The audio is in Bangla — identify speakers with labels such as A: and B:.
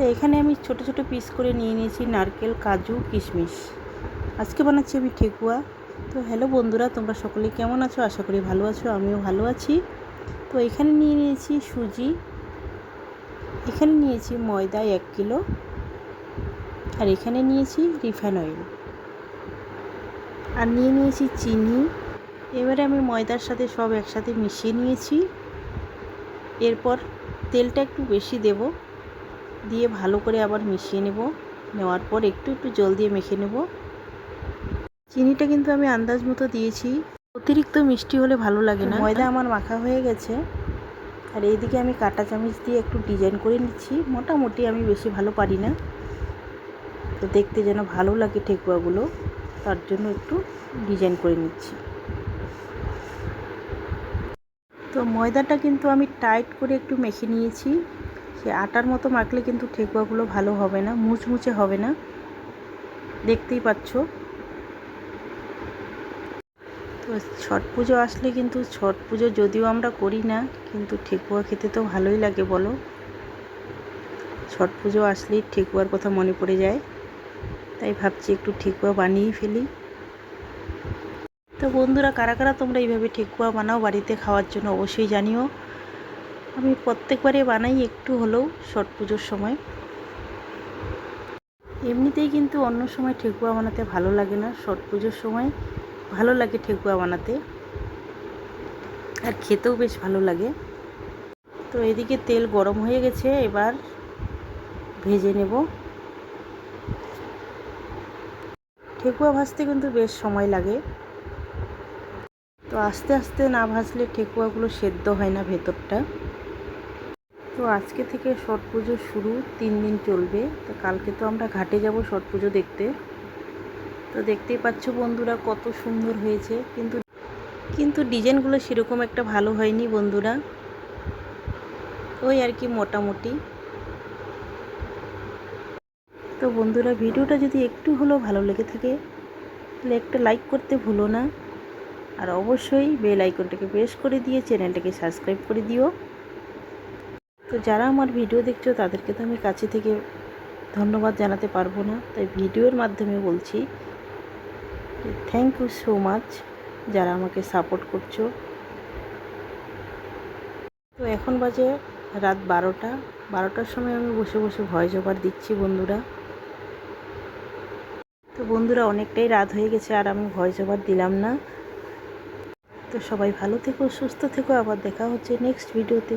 A: তো এখানে আমি ছোট ছোট পিস করে নিয়ে নিয়েছি নারকেল, কাজু, কিশমিশ। আজকে বানাচ্ছি আমি ঠেকুয়া। তো হ্যালো বন্ধুরা, তোমরা সকলে কেমন আছো? আশা করি ভালো আছো, আমিও ভালো আছি। তো এখানে নিয়ে নিয়েছি সুজি। এখানে নিয়েছি ময়দা এক কিলো। আর এখানে নিয়েছি রিফাইন অয়েল। আর নিয়ে নিয়েছি চিনি। এবারে আমি ময়দার সাথে সব একসাথে মিশিয়ে নিয়েছি। এরপর তেলটা একটু বেশি দেব। দিয়ে ভালো করে আবার মিশিয়ে নেব। নেওয়ার পর একটু একটু জল দিয়ে মেখে নেব। চিনিটা কিন্তু আমি আন্দাজ মতো দিয়েছি। অতিরিক্ত মিষ্টি হলে ভালো লাগে না। ময়দা আমার মাখা হয়ে গেছে। আর এইদিকে আমি কাটা চামচ দিয়ে একটু ডিজাইন করে নিচ্ছি। মোটামুটি আমি বেশি ভালো পারি না। তো দেখতে যেন ভালো লাগে ঠেকুয়াগুলো। তার জন্য একটু ডিজাইন করে নিচ্ছি। তো ময়দাটা কিন্তু আমি টাইট করে একটু মেখে নিয়েছি। সে আটার মতো মাখলে কিন্তু ঠেকুয়াগুলো ভালো হবে না, মুচমুচে হবে না। দেখতেই পাচ্ছ। তো ছট পুজো আসলে কিন্তু ছট পুজো যদিও আমরা করি না, কিন্তু ঠেকুয়া খেতে তো ভালোই লাগে বলো। ছট পুজো আসলেই ঠেকুয়ার কথা মনে পড়ে যায়। তাই ভাবছি একটু ঠেকুয়া বানিয়ে ফেলি। তো বন্ধুরা, কারা কারা তোমরা এইভাবে ঠেকুয়া বানাও বাড়িতে খাওয়ার জন্য অবশ্যই জানিও। আমি প্রত্যেকবারে বানাই একটু হলেও ছট পুজোর সময়। এমনিতেই কিন্তু অন্য সময় ঠেকুয়া বানাতে ভালো লাগে না, ছট পুজোর সময় ভালো লাগে ঠেকুয়া বানাতে। আর খেতেও বেশ ভালো লাগে। তো এদিকে তেল গরম হয়ে গেছে, এবার ভেজে নেব। ঠেকুয়া ভাজতে কিন্তু বেশ সময় লাগে। তো আস্তে আস্তে না ভাজলে ঠেকুয়াগুলো সেদ্ধ হয় না ভেতরটা। তো আজকে থেকে ছট পুজো শুরু, তিন দিন চলবে। তো কালকে তো আমরা ঘাটে যাব ছট পুজো দেখতে। তো দেখতেই পাচ্ছ বন্ধুরা কত সুন্দর হয়েছে। কিন্তু কিন্তু ডিজাইনগুলো সেরকম একটা ভালো হয়নি বন্ধুরা। ওই আর কি মোটামুটি। তো বন্ধুরা ভিডিওটা যদি একটু হলেও ভালো লেগে থাকে, তাহলে একটা লাইক করতে ভুলো না। আর অবশ্যই বেল আইকনটাকে প্রেস করে দিয়ে চ্যানেলটাকে সাবস্ক্রাইব করে দিও। তো যারা আমার ভিডিও দেখছ, তাদেরকে তো আমি কাছে থেকে ধন্যবাদ জানাতে পারব না। তাই ভিডিওর মাধ্যমে বলছি থ্যাংক ইউ সো মাচ যারা আমাকে সাপোর্ট করছ। তো এখন বাজে রাত বারোটা। বারোটার সময় আমি বসে বসে ভয়েস ওভার দিচ্ছি বন্ধুরা। তো বন্ধুরা, অনেকটাই রাত হয়ে গেছে, আর আমি ভয়েস ওভার দিলাম না। তো সবাই ভালো থেকো, সুস্থ থেকো। আবার দেখা হচ্ছে নেক্সট ভিডিওতে